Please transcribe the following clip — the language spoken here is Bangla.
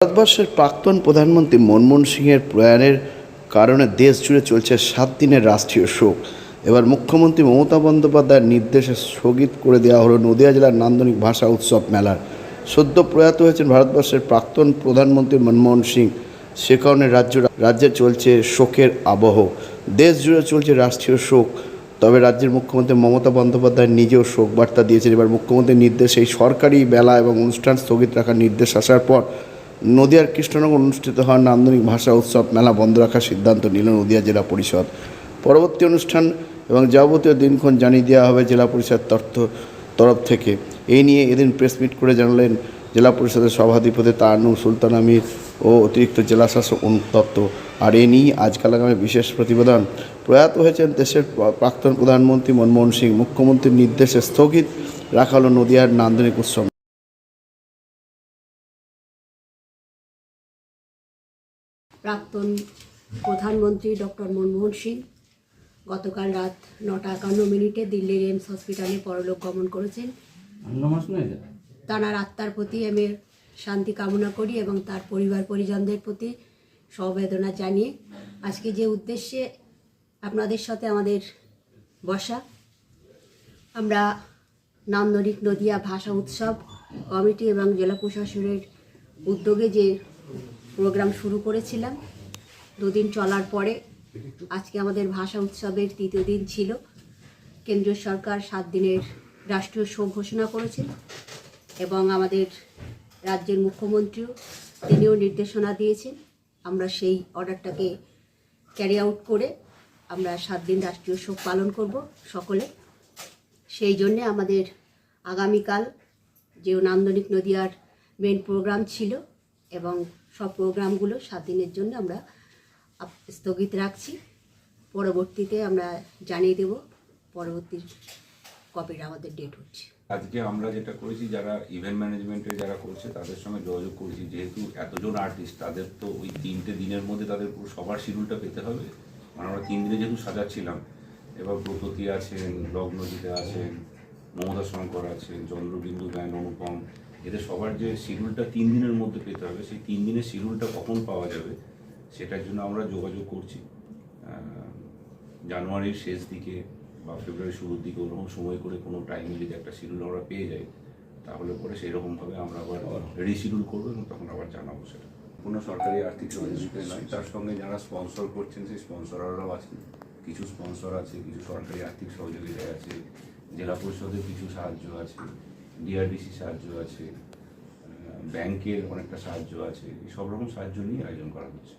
ভারতবর্ষের প্রাক্তন প্রধানমন্ত্রী মনমোহন সিংয়ের প্রয়াণের কারণে দেশ জুড়ে চলছে সাত দিনের রাষ্ট্রীয় শোক। এবার মুখ্যমন্ত্রী মমতা বন্দ্যোপাধ্যায়ের নির্দেশে স্থগিত করে দেওয়া হলো নদিয়া জেলার নান্দনিক ভাষা উৎসব মেলার সদ্য প্রয়াত হয়েছেন ভারতবর্ষের প্রাক্তন প্রধানমন্ত্রী মনমোহন সিং। সে কারণে রাজ্য রাজ্যে চলছে শোকের আবহ। দেশ জুড়ে চলছে রাষ্ট্রীয় শোক। তবে রাজ্যের মুখ্যমন্ত্রী মমতা বন্দ্যোপাধ্যায় নিজেও শোক বার্তা দিয়েছেন। এবার মুখ্যমন্ত্রীর নির্দেশে এই সরকারি মেলা এবং অনুষ্ঠান স্থগিত রাখার নির্দেশ আসার পর নদিয়ার কৃষ্ণনগর অনুষ্ঠিত হওয়া নান্দনিক ভাষা উৎসব মেলা বন্ধ রাখার সিদ্ধান্ত নিল নদিয়া জেলা পরিষদ। পরবর্তী অনুষ্ঠান এবং যাবতীয় দিনক্ষণ জানিয়ে দেওয়া হবে জেলা পরিষদ তথ্য তরফ থেকে। এই নিয়ে এদিন প্রেস মিট করে জানালেন জেলা পরিষদের সভাধিপতি তানুর সুলতান আমির ও অতিরিক্ত জেলা শাসক অনুপ দত্ত। আর এ নিয়ে আজকাল আগামী বিশেষ প্রতিবেদন। প্রয়াত হয়েছেন দেশের প্রাক্তন প্রধানমন্ত্রী মনমোহন সিং। মুখ্যমন্ত্রীর নির্দেশে স্থগিত রাখা হলো নদিয়ার নান্দনিক উৎসব। প্রাক্তন প্রধানমন্ত্রী ডক্টর মনমোহন সিং গতকাল রাত নটা একান্ন মিনিটে দিল্লির এমস হসপিটালে পরলোক গমন করেছেন। তাঁর আত্মার প্রতি আমি শান্তি কামনা করি এবং তার পরিবার পরিজনদের প্রতি সমবেদনা জানিয়ে আজকে যে উদ্দেশ্যে আপনাদের সাথে আমাদের বসা আমরা নান্দনিক নদিয়া ভাষা উৎসব কমিটি এবং জেলা প্রশাসনের উদ্যোগে যে প্রোগ্রাম শুরু করেছিলাম। দুদিন চলার পরে আজকে আমাদের ভাষা উৎসবের তৃতীয় দিন ছিল। কেন্দ্রীয় সরকার সাত দিনের রাষ্ট্রীয় শোক ঘোষণা করেছে এবং আমাদের রাজ্যের মুখ্যমন্ত্রীও তিনিও নির্দেশনা দিয়েছেন। আমরা সেই অর্ডারটাকে ক্যারি আউট করে আমরা সাত দিন রাষ্ট্রীয় শোক পালন করব সকলে। সেই জন্যে আমাদের আগামীকাল যে নান্দনিক নদিয়ার মেন প্রোগ্রাম ছিল এবং সব প্রোগ্রামগুলো সাত দিনের জন্য আমরা স্থগিত রাখছি। পরবর্তীতে আমরা জানিয়ে দেব পরবর্তী কপির আমাদের ডেট হচ্ছে। আজকে আমরা যেটা করেছি, যারা ইভেন্ট ম্যানেজমেন্টে যারা করছে, তাদের সঙ্গে যোগাযোগ করেছি। যেহেতু এতজন আর্টিস্ট তাদের তো ওই তিনটে দিনের মধ্যে তাদের পুরো সবার শিডিউলটা পেতে হবে। মানে আমরা তিন দিনে যেহেতু সাজাচ্ছিলাম, এবার ব্রততী আছেন, লগ্নজিতে আছেন, মমতা শঙ্কর আছেন, চন্দ্রবিন্দু ব্যান অনুপম এদের সবার যে শিডিউলটা তিন দিনের মধ্যে পেতে হবে, সেই তিন দিনের শিডিউলটা কখন পাওয়া যাবে সেটার জন্য আমরা যোগাযোগ করছি। জানুয়ারির শেষ দিকে বা ফেব্রুয়ারির শুরুর দিকে ওরকম সময় করে কোনো টাইমে যদি একটা শিডিউল আমরা পেয়ে যাই, তাহলে পরে সেই রকমভাবে আমরা আবার রিশিডিউল করব এবং তখন আবার জানাব সেটা। কোনো সরকারি আর্থিক সহযোগিতা নয় তার সঙ্গে যারা স্পন্সর করছেন, সেই স্পন্সরাররাও আছেন। কিছু স্পন্সর আছে, কিছু সরকারি আর্থিক সহযোগিতা আছে, জেলা পরিষদের কিছু সাহায্য আছে। ডিআরডিসি সাহায্য আছে ব্যাংকের অনেকটা সাহায্য আছে সব রকম সাহায্য নিয়ে আয়োজন করা হচ্ছে।